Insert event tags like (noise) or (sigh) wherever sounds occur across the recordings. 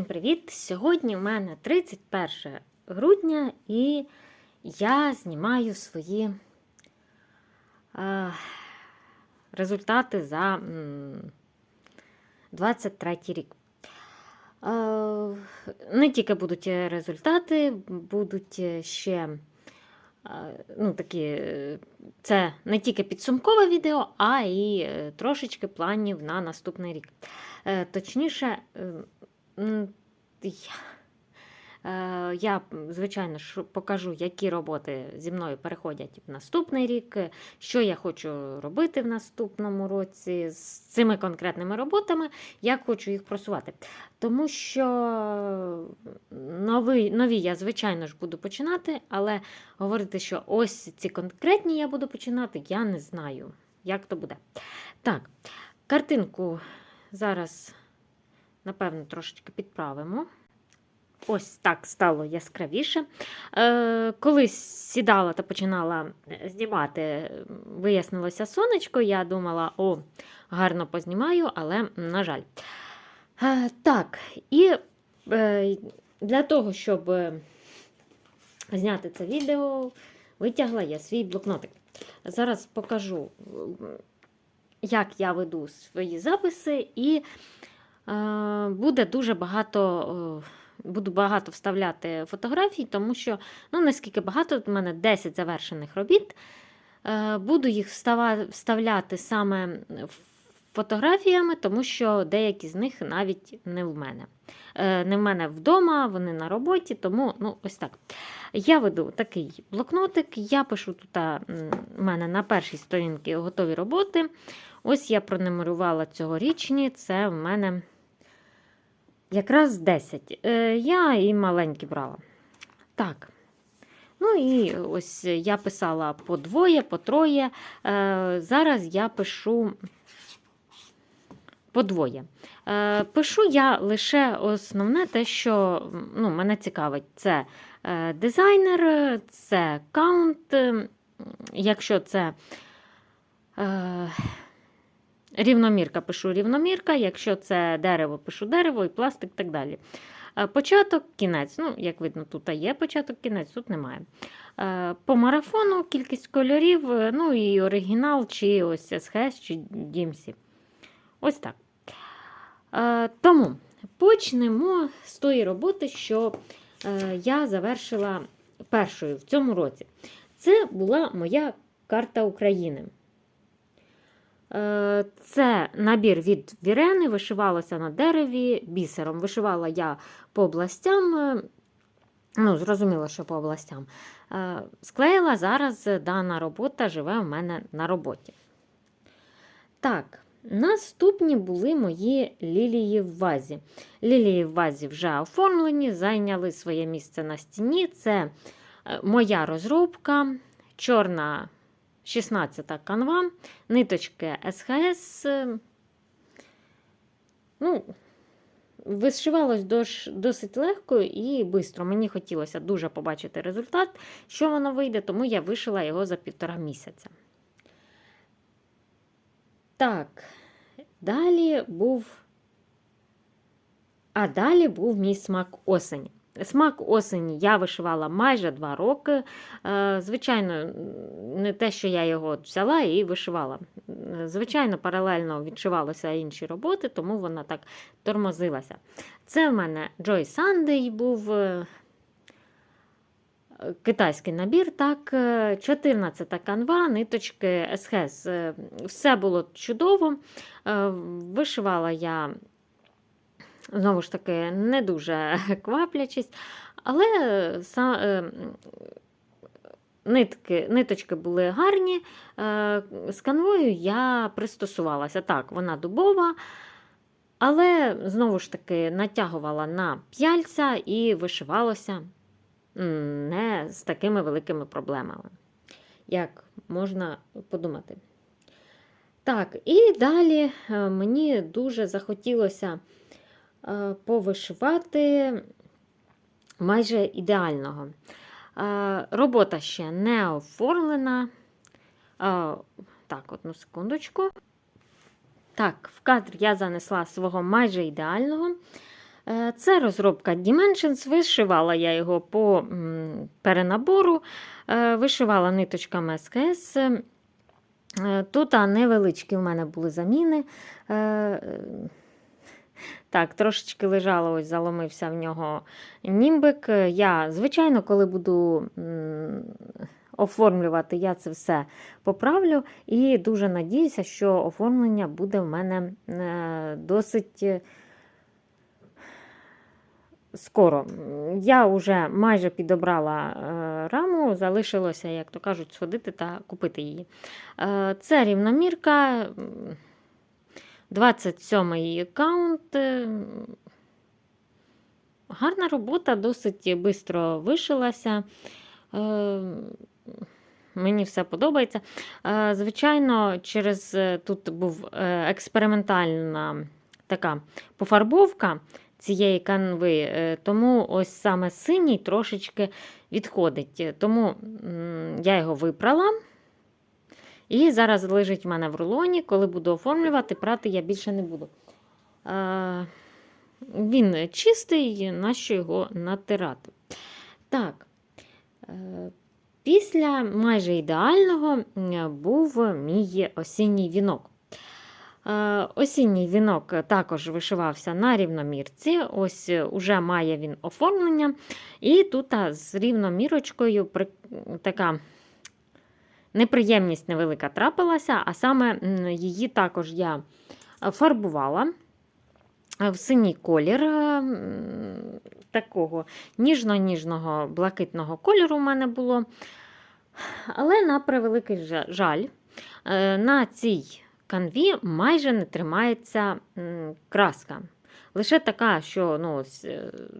Всім привіт! Сьогодні в мене 31 грудня і я знімаю свої е, результати за 23 рік. Е, не тільки будуть результати, будуть ще е, ну, такі, це не тільки підсумкове відео, а і е, трошечки планів на наступний рік. Е, Точніше, я, е, я, звичайно, ж покажу, які роботи зі мною переходять в наступний рік, е, що я хочу робити в наступному році з цими конкретними роботами, як хочу їх просувати. Тому що нові, нові я, звичайно ж, буду починати, але говорити, що ось ці конкретні я буду починати, я не знаю, як то буде. Так, картинку зараз, напевно, трошечки підправимо. Ось так стало яскравіше. Е, коли сідала та починала знімати, вияснилося сонечко, я думала, о, гарно познімаю, але, на жаль. Е, так, і е, для того, щоб е, зняти це відео, витягла я свій блокнотик. Зараз покажу, як я веду свої записи, і е, буде дуже багато. Буду багато вставляти фотографій, тому що, ну, наскільки багато, в мене 10 завершених робіт. Е, Буду їх вставляти саме фотографіями, тому що деякі з них навіть не в мене. Е, Не в мене вдома, вони на роботі, тому ну, ось так. Я веду такий блокнотик, я пишу тут в мене на першій сторінці готові роботи. Ось я пронумерувала цьогорічні, це в мене якраз 10. Е, Я і маленькі брала. Так. Ну і ось я писала по двоє, по троє. Е, Зараз я пишу по двоє. Е, Пишу я лише основне те, що ну, мене цікавить, це дизайнер, це каунт. Якщо це рівномірка, пишу рівномірка, якщо це дерево, пишу дерево і пластик і так далі. Е, Початок, кінець. Ну, як видно, тут є початок, кінець, тут немає. Е, По марафону кількість кольорів, е, ну і оригінал, чи ось SHS, чи DMC. Ось так. Тому почнемо з тої роботи, що я завершила першою в цьому році. Це була моя карта України. Е, Це набір від Вірени, вишивалося на дереві бісером. Вишивала я по областям. е, Ну, зрозуміло, що по областям. Е, Склеїла зараз дана робота живе у мене на роботі. Так, наступні були мої лілії в вазі. Лілії в вазі вже оформлені, зайняли своє місце на стіні. Це моя розробка, чорна 16 канва, ниточки СХС. е, Ну, Вишивалось досить легко і швидко. Мені хотілося дуже побачити результат, що воно вийде, тому я вишила його за півтора місяця. Так, далі був. А далі був мій смак осені. Смак осені я вишивала майже два роки. Е, Звичайно, не те, що я його взяла і вишивала. Е, Звичайно, паралельно відшивалися інші роботи, тому вона так тормозилася. Це в мене Joy Sunday був е, китайський набір, так, е, 14 канва, ниточки СХС. Е, Все було чудово. Е, Вишивала я, знову ж таки, не дуже (laughs) кваплячись, але е, нитки, ниточки були гарні. Е, З канвою я пристосувалася. Так, вона дубова. Але знову ж таки натягувала на п'яльця і вишивалося не з такими великими проблемами, як можна подумати. Так, і далі е, мені дуже захотілося повишивати майже ідеального. Е, Робота ще не оформлена. Е, Так, одну секундочку. Так, в кадр я занесла свого майже ідеального. Е, Це розробка Dimensions. Вишивала я його по перенабору, Е, вишивала ниточками СКС. Е, Тут невеличкі у мене були заміни. Так, трошечки лежало, ось заломився в нього німбик. Е, Я, звичайно, коли буду оформлювати, я це все поправлю. І дуже надіюся, що оформлення буде в мене е, досить. е, Скоро. Я вже майже підобрала раму, залишилося, як то кажуть, сходити та купити її. Це рівномірка, 27-й аккаунт. е, Гарна робота, досить швидко вишилася. Е, Мені все подобається. Е, Звичайно, через тут був експериментальна така пофарбовка цієї канви, тому ось саме синій трошечки відходить. Тому я його випрала. І зараз лежить в мене в рулоні. Коли буду оформлювати, прати я більше не буду. Е, Він чистий, нащо його натирати. Так. е, Після майже ідеального був мій осінній вінок. Е, Осінній вінок також вишивався на рівномірці. Ось е, уже має він оформлення. І тут з рівномірочкою така неприємність невелика трапилася, а саме її також я е, фарбувала е, в синій колір. е, Такого ніжно-ніжного блакитного кольору в мене було. Але на превеликий жаль, на цій канві майже не тримається краска. Лише така, що ну,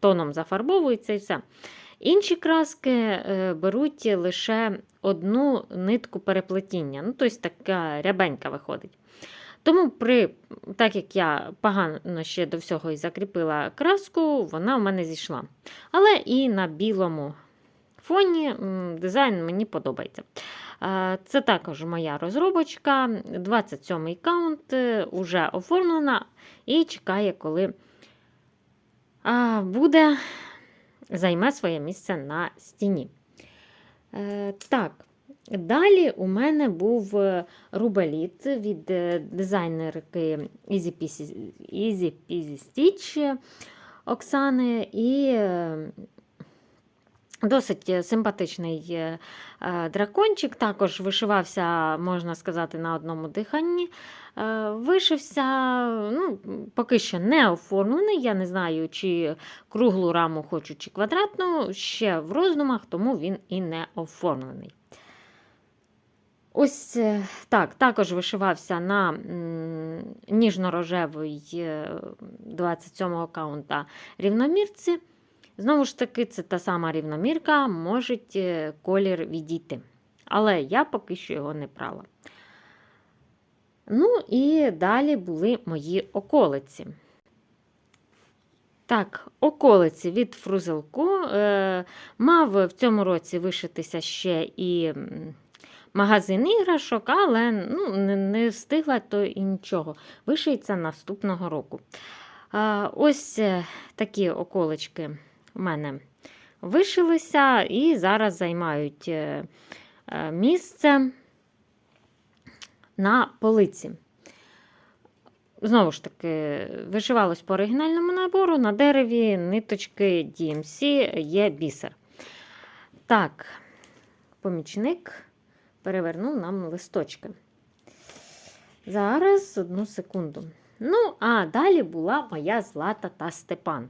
тоном зафарбовується і все. Інші краски беруть лише одну нитку переплетіння. Ну, тобто така рябенька виходить. Тому, при, так як я погано ще до всього і закріпила краску, вона у мене зійшла. Але і на білому фоні дизайн мені подобається. Е, Це також моя розробочка. 27-й каунт е, уже оформлена і чекає, коли буде, займе своє місце на стіні. Е, Так, далі у мене був рубаліт рубеліт від е, дизайнерки Easy Peasy, Stitch Оксани. І е, Досить симпатичний е, е, дракончик, також вишивався, можна сказати, на одному диханні. Е, Вишився, ну, поки що не оформлений. Я не знаю, чи круглу раму хочу, чи квадратну, ще в роздумах, тому він і не оформлений. Ось е, так, також вишивався на ніжно-рожевий е, 27-го каунта рівномірці. Знову ж таки, це та сама рівномірка, може колір відійти. Але я поки що його не прала. Ну і далі були мої околиці. Так, околиці від фрузелку. Е, мав в цьому році вишитися ще і магазин іграшок, але ну, не, встигла то і нічого. Вишиється наступного року. Ось е, такі околички в мене вишилися і зараз займають е, е, місце на полиці. Знову ж таки, вишивалось по оригінальному набору, на дереві ниточки DMC є бісер. Так, помічник перевернув нам листочки. Зараз одну секунду. Ну, а далі була моя Злата та Степан.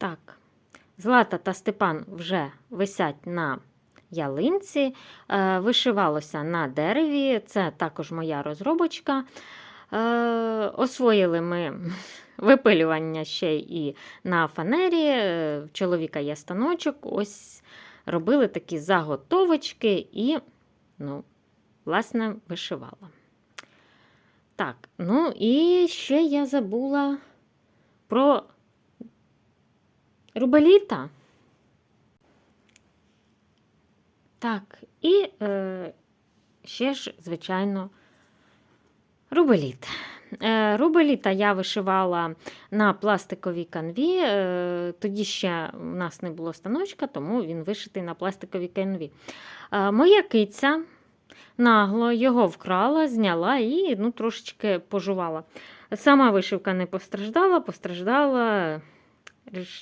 Так, Злата та Степан вже висять на ялинці, е, вишивалося на дереві, це також моя розробочка. Е, Освоїли ми (laughs) випилювання ще і на фанері. е, В чоловіка є станочок. Ось робили такі заготовочки і, ну, власне, вишивала. Так, ну і ще я забула про рубеліта. Так, і е, ще ж, звичайно, рубеліт. Е, Рубеліта я вишивала на пластиковій канві. Е, Тоді ще у нас не було станочка, тому він вишитий на пластиковій канві. Е, Моя киця нагло його вкрала, зняла і ну, трошечки пожувала. Сама вишивка не постраждала, постраждала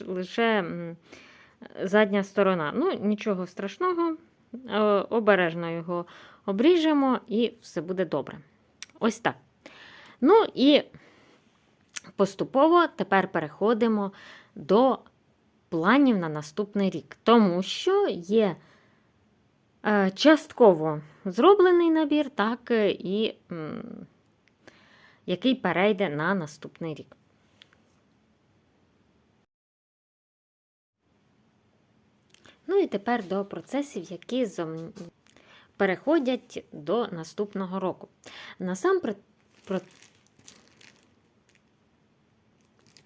лише задня сторона. Ну, нічого страшного, е, обережно його обріжемо і все буде добре. Ось так. Ну і поступово тепер переходимо до планів на наступний рік, тому що є е, частково зроблений набір, так е, і який перейде на наступний рік. Ну і тепер до процесів, які зом- переходять до наступного року. Насамперед, про...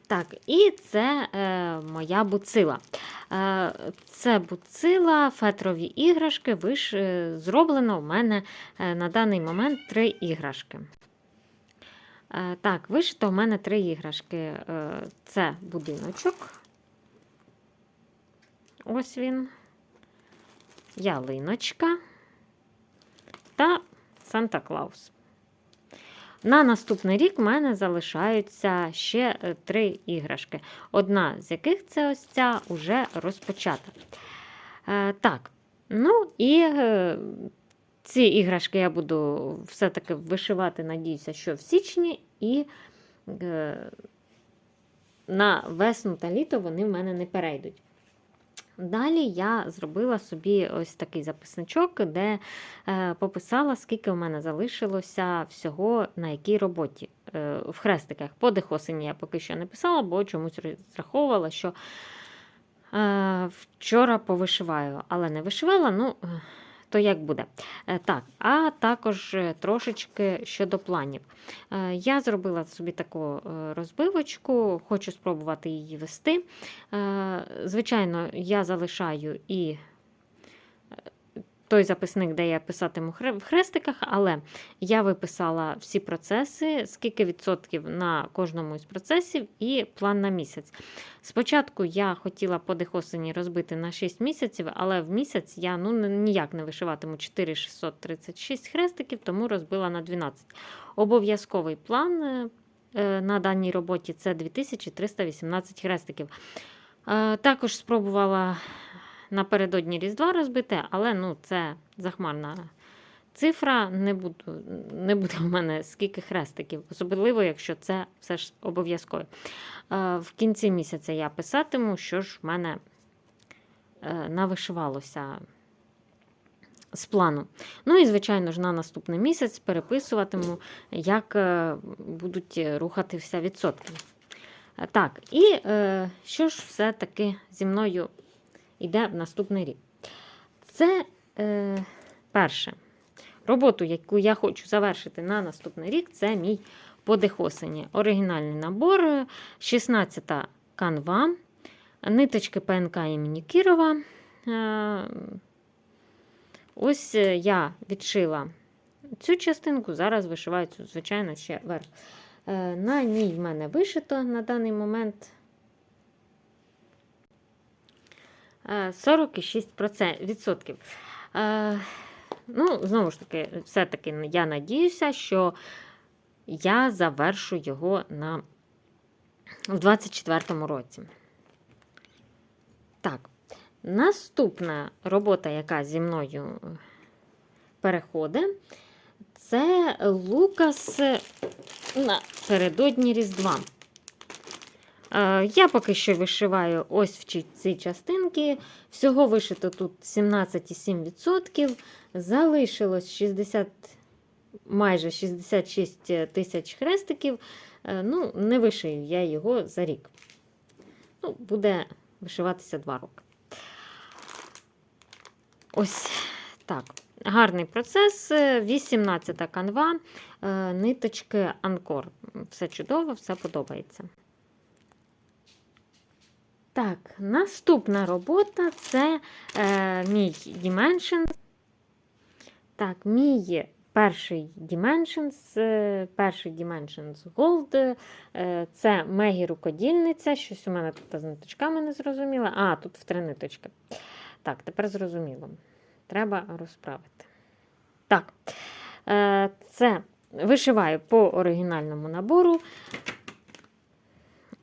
Так, і це е, моя буцила. Е, це буцила, фетрові іграшки. Виш... е, Зроблено в мене е, на даний момент три іграшки. Е, так, вишито в мене три іграшки. Е, це будиночок. Ось він. Ялиночка та Санта Клаус. На наступний рік в мене залишаються ще е, три іграшки. Одна з яких це ось ця уже розпочата. Е, так, ну і е, ці іграшки я буду все-таки вишивати, надіюся, що в січні, і на весну та літо вони в мене не перейдуть. Далі я зробила собі ось такий записничок, де е, пописала, скільки в мене залишилося всього на якій роботі. Е, в хрестиках подих осені я поки що не писала, бо чомусь розраховувала, що е, вчора повишиваю, але не вишивала, ну, то як буде. Е, так, а також е, трошечки щодо планів. Е, я зробила собі таку розбивочку, хочу спробувати її вести. Звичайно, я залишаю і той записник, де я писатиму в хрестиках, але я виписала всі процеси, скільки відсотків на кожному із процесів, і план на місяць. Спочатку я хотіла подих осені розбити на 6 місяців, але в місяць я ну, ніяк не вишиватиму 4636 хрестиків, тому розбила на 12. Обов'язковий план е, е, на даній роботі це 2318 хрестиків. Е, Також спробувала напередодні Різдва розбити, але ну, це захмарна цифра. Не, буду, не буде в мене скільки хрестиків, особливо, якщо це все ж обов'язково. Е, В кінці місяця я писатиму, що ж в мене е, навишивалося з плану. Ну і, звичайно ж, на наступний місяць переписуватиму, як е, будуть рухатися відсотки. Так, і що ж все-таки зі мною йде в наступний рік? Це е, перше. Роботу, яку я хочу завершити на наступний рік, це мій подих осені. Оригінальний набор, е, 16-та канва, ниточки ПНК імені Кірова. Е, Ось е, я відшила цю частинку, зараз вишиваю цю, звичайно, ще верх. Е, На ній в мене вишито на даний момент е, 46%. відсотків. Е, Ну, знову ж таки, все-таки я надіюся, що я завершу його на в 24-му році. Так, наступна робота, яка зі мною переходить, це Лукас напередодні Різдва. Е, Я поки що вишиваю ось в ці- частинки. Всього вишито тут 17,7%. Залишилось 60, майже 66 тисяч хрестиків. Е, Ну, не вишию я його за рік. Ну, буде вишиватися 2 роки. Ось так. Гарний процес. 18 канва, е, ниточки Анкор. Все чудово, все подобається. Так, наступна робота це е, мій Dimension. Так, мій перший Dimensions, е, перший Dimensions Gold. е, Це Мегі рукодільниця. Щось у мене тут з ниточками не зрозуміло. А, тут в три ниточки. Так, тепер зрозуміло. Треба розправити. Так, е, це вишиваю по оригінальному набору.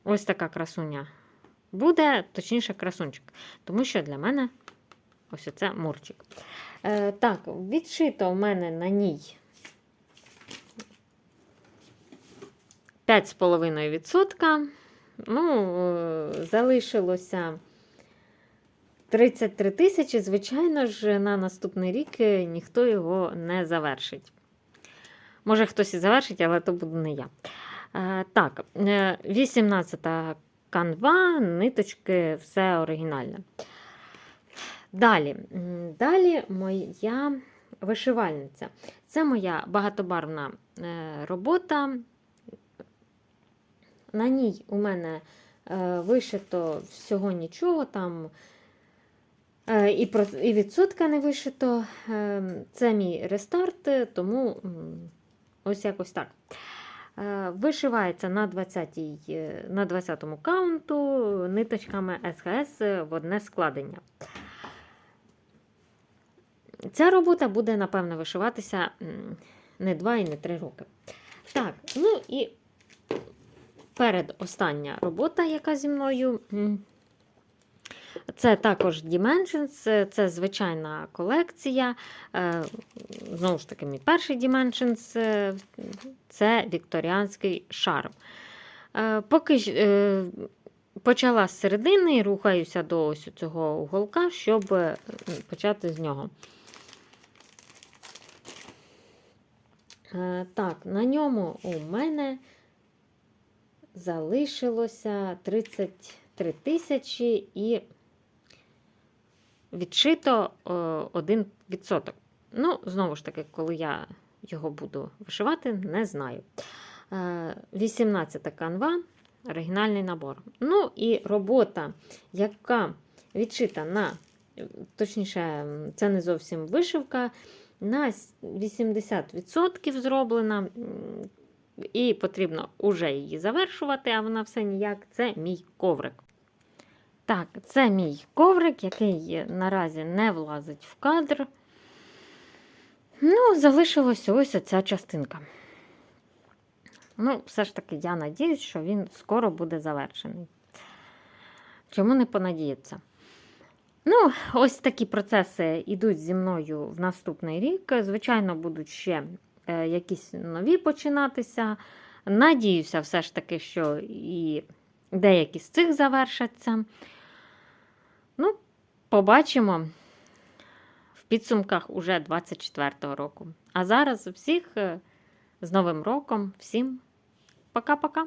Ось така красуня буде, точніше, красунчик. Тому що для мене ось оце мурчик. Е, так, відшито в мене на ній 5,5%. Ну, е, залишилося 33 тисячі. Звичайно ж, на наступний рік е, ніхто його не завершить. Може, хтось і завершить, але то буду не я. Е, так, 18 канва, ниточки, все оригінальне. Далі, далі моя вишивальниця. Це моя багатобарвна е, робота. На ній у мене е, вишито всього нічого, там е, і, відсотка не вишито. Е, Це мій рестарт, тому ось якось так. Е, Вишивається на 20-й, е, на 20-му каунту ниточками СХС в одне складення. Ця робота буде, напевно, вишиватися не 2 і не 3 роки. Так, ну і передостання робота, яка зі мною. Це також Dimensions, це, звичайна колекція. Е, Знову ж таки, мій перший Dimensions е, це вікторіанський шарм. Е, Поки почала з середини і рухаюся до ось цього уголка, щоб почати з нього. Так, на ньому у мене залишилося 33 тисячі і відшито е, 1%. Ну, знову ж таки, коли я його буду вишивати, не знаю. Е, 18 канва, оригінальний набор. Ну і робота, яка відшита на, точніше, це не зовсім вишивка, на 80% зроблена. І потрібно уже її завершувати, а вона все ніяк. Це мій коврик. Так, це мій коврик, який наразі не влазить в кадр. Ну, залишилася ось ця частинка. Ну, все ж таки, я надіюсь, що він скоро буде завершений. Чому не понадіятися? Ну, ось такі процеси йдуть зі мною в наступний рік. Звичайно, будуть ще е, якісь нові починатися. Надіюся, все ж таки, що і деякі з цих завершаться. Ну, побачимо в підсумках уже 24-го року. А зараз всіх е, з Новим роком, всім пока-пока!